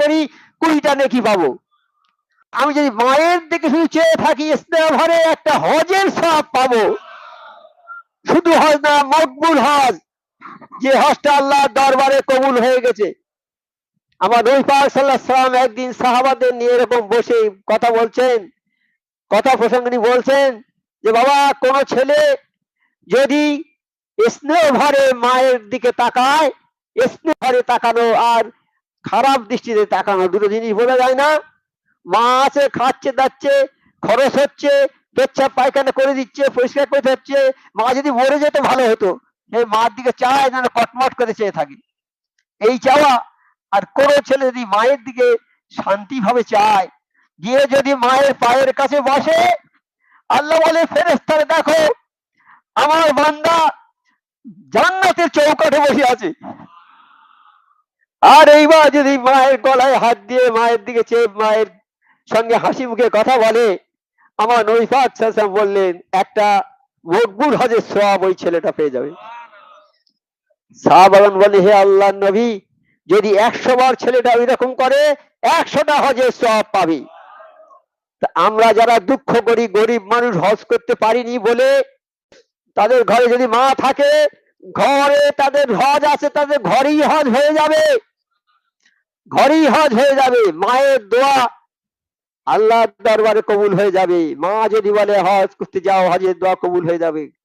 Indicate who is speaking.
Speaker 1: করি, কুড়িটা নেকি পাবো। আমি যদি মায়ের দিকে শুধু চেয়ে থাকি ভরে একটা হজের সব পাবো। শুধু হজ না, মকবুল হজ। যে হজটা আল্লাহ দরবারে কবুল হয়ে গেছে। আমার নবী পাক একদিন সাহাবাদের নিয়ে এরকম বসে কথা বলছেন, কথা প্রসঙ্গে বলছেন যে, বাবা, কোন ছেলে যদি স্নেহ ভরে মায়ের দিকে তাকায়, স্নেহ ভরে তাকানো আর খারাপ দৃষ্টিতে তাকানো দুটো জিনিস বোঝা যায় না। মা আছে খাচ্ছে, দাচ্ছে, খরচ হচ্ছে পেচ্ছাপ পায়খানা করে দিচ্ছে, পরিষ্কার করে হচ্ছে মা যদি মরে যেত, ভালো হতো। এই মার দিকে চায় যেন কটমট করে চেয়ে থাকে। এই চাওয়া আর কোনো ছেলে যদি মায়ের দিকে শান্তি ভাবে চায়, গিয়ে যদি মায়ের পায়ের কাছে বসে, আল্লাহ বলে ফেরেস্তারে দেখো, আমার বান্দা জান্নাতের চৌকাঠে বসে আছে। আর এইবার যদি মায়ের গলায় হাত দিয়ে মায়ের দিকে চেয়ে মায়ের সঙ্গে হাসি মুখে কথা বলে, আমার নৈফাত বললেন, একটা মকবুল হজের সব ওই ছেলেটা পেয়ে যাবে। সাহাবাগান বলে হে আল্লাহ নবী, যদি একশো বার ছেলেটা ওইরকম করে, একশোটা হজের সব পাবি। আমরা যারা দুঃখ করি, গরিব মানুষ হজ করতে পারিনি বলে, তাদের ঘরে যদি মা থাকে, ঘরে তাদের হজ আছে, তাদের ঘরেই হজ হয়ে যাবে। ঘরেই হজ হয়ে যাবে, মায়ের দোয়া আল্লাহ দরবারে কবুল হয়ে যাবে। মা যদি বলে, হজ করতে যাও, হজের দোয়া কবুল হয়ে যাবে।